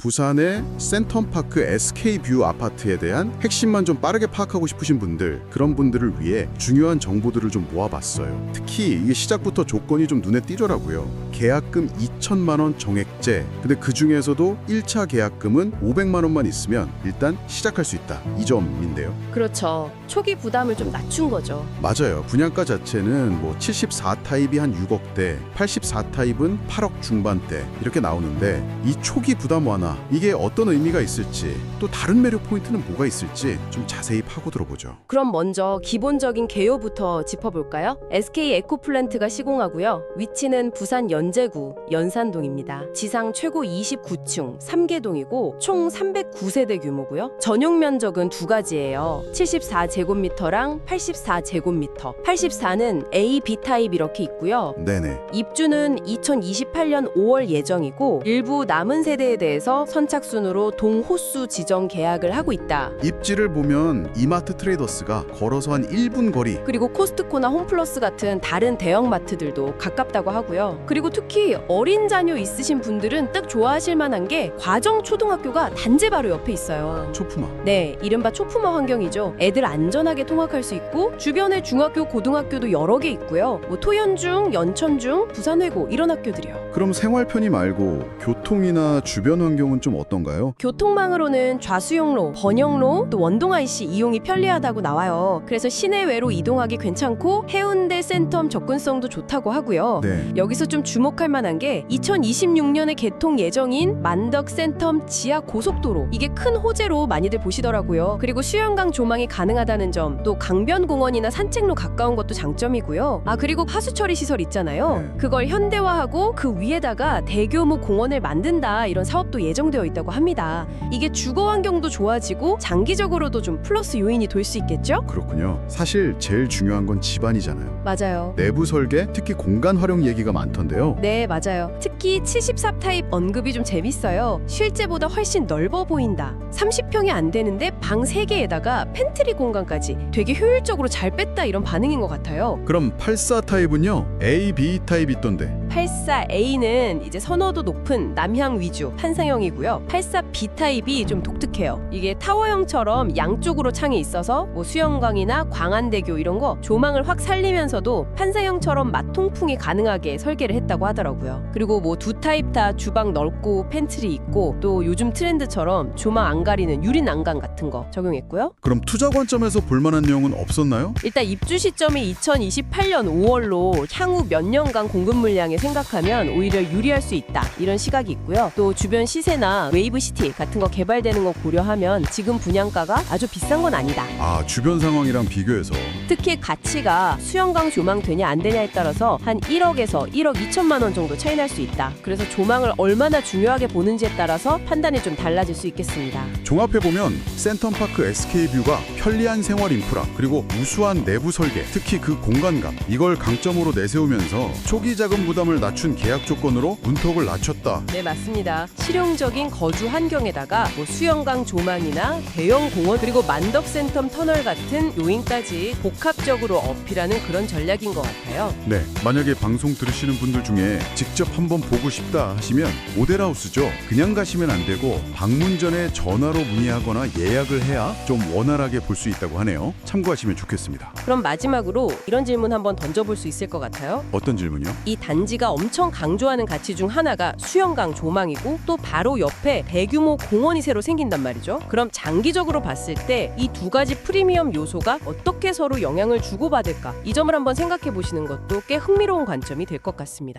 부산의 센텀파크 SK뷰 아파트에 대한 핵심만 좀 빠르게 파악하고 싶으신 분들, 그런 분들을 위해 중요한 정보들을 좀 모아봤어요. 특히 이게 시작부터 조건이 좀 눈에 띄더라고요. 계약금 2천만 원 정액제. 근데 그 중에서도 1차 계약금은 500만 원만 있으면 일단 시작할 수 있다. 이 점인데요. 그렇죠. 초기 부담을 좀 낮춘 거죠. 맞아요. 분양가 자체는 뭐 74타입이 한 6억대, 84타입은 8억 중반대 이렇게 나오는데 이 초기 부담 완화 이게 어떤 의미가 있을지 또 다른 매력 포인트는 뭐가 있을지 좀 자세히 파고 들어보죠. 그럼 먼저 기본적인 개요부터 짚어볼까요? SK 에코플랜트가 시공하고요. 위치는 부산 연제구 연산동입니다. 지상 최고 29층 3개동이고 총 309세대 규모고요. 전용 면적은 두 가지예요. 74제곱미터랑 84제곱미터. 84는 A, B 타입 이렇게 있고요. 네네. 입주는 2028년 5월 예정이고 일부 남은 세대에 대해서 선착순으로 동호수 지정 계약을 하고 있다. 입지를 보면 이마트 트레이더스가 걸어서 한 1분 거리 그리고 코스트코나 홈플러스 같은 다른 대형 마트들도 가깝다고 하고요. 그리고 특히 어린 자녀 있으신 분들은 딱 좋아하실 만한 게 과정 초등학교가 단지 바로 옆에 있어요. 초품화. 네, 이른바 초품화 환경이죠. 애들 안전하게 통학할 수 있고 주변에 중학교, 고등학교도 여러 개 있고요. 뭐 토연중, 연천중, 부산외고 이런 학교들이요. 그럼 생활 편의 말고 교통이나 주변 환경 은 좀 어떤가요? 교통망으로는 좌수용로, 번영로, 또 원동 IC 이용이 편리하다고 나와요. 그래서 시내외로 이동하기 괜찮고 해운대 센텀 접근성도 좋다고 하고요. 네. 여기서 좀 주목할 만한 게 2026년에 개통 예정인 만덕 센텀 지하 고속도로 이게 큰 호재로 많이들 보시더라고요. 그리고 수영강 조망이 가능하다는 점, 또 강변공원이나 산책로 가까운 것도 장점이고요. 아 그리고 하수 처리 시설 있잖아요. 네. 그걸 현대화하고 그 위에다가 대규모 공원을 만든다 이런 사업도 예정 되어 있다고 합니다. 이게 주거 환경도 좋아지고 장기적으로도 좀 플러스 요인이 될 수 있겠죠? 그렇군요. 사실 제일 중요한 건 집안이잖아요. 맞아요. 내부 설계, 특히 공간 활용 얘기가 많던데요. 네, 맞아요. 특히 74 타입 언급이 좀 재밌어요. 실제보다 훨씬 넓어 보인다. 30평이 안 되는데 방 3개에다가 팬트리 공간까지 되게 효율적으로 잘 뺐다 이런 반응인 것 같아요. 그럼 84 타입은요? A, B 타입 있던데. 84A는 이제 선호도 높은 남향 위주 판상형이고요. 84B 타입이 좀 독특해요. 이게 타워형처럼 양쪽으로 창이 있어서 뭐 수영강이나 광안대교 이런 거 조망을 확 살리면서도 판상형처럼 마통풍이 가능하게 설계를 했다고 하더라고요. 그리고 뭐 두 타입 다 주방 넓고 팬트리 있고 또 요즘 트렌드처럼 조망 안 가리는 유리 난간 같은 거 적용했고요. 그럼 투자 관점에서 볼만한 내용은 없었나요? 일단 입주 시점이 2028년 5월로 향후 몇 년간 공급 물량에 생각하면 오히려 유리할 수 있다 이런 시각이 있고요. 또 주변 시세나 웨이브 시티 같은 거 개발되는 거 고려하면 지금 분양가가 아주 비싼 건 아니다. 아, 주변 상황이랑 비교해서 특히 가치가 수영강 조망 되냐 안 되냐에 따라서 한 1억에서 1억 2천만 원 정도 차이 날 수 있다. 그래서 조망을 얼마나 중요하게 보는지에 따라서 판단이 좀 달라질 수 있겠습니다. 종합해 보면 센텀파크 SK뷰가 편리한 생활 인프라 그리고 우수한 내부 설계, 특히 그 공간감 이걸 강점으로 내세우면서 초기 자금 부담을 낮춘 계약 조건으로 문턱을 낮췄다. 네 맞습니다. 실용적인 거주 환경에다가 뭐 수영강 조망이나 대형 공원 그리고 만덕 센텀 터널 같은 요인까지 복합적으로 어필하는 그런 전략인 것 같아요. 네, 만약에 방송 들으시는 분들 중에 직접 한번 보고 싶다 하시면 모델하우스죠. 그냥 가시면 안 되고 방문 전에 전화로 문의하거나 예약을 해야 좀 원활하게 볼 수 있다고 하네요. 참고하시면 좋겠습니다. 그럼 마지막으로 이런 질문 한번 던져볼 수 있을 것 같아요. 어떤 질문요? 이 단지 가 엄청 강조하는 가치 중 하나가 수영강 조망이고 또 바로 옆에 대규모 공원이 새로 생긴단 말이죠. 그럼 장기적으로 봤을 때 이 두 가지 프리미엄 요소가 어떻게 서로 영향을 주고받을까? 이 점을 한번 생각해 보시는 것도 꽤 흥미로운 관점이 될 것 같습니다.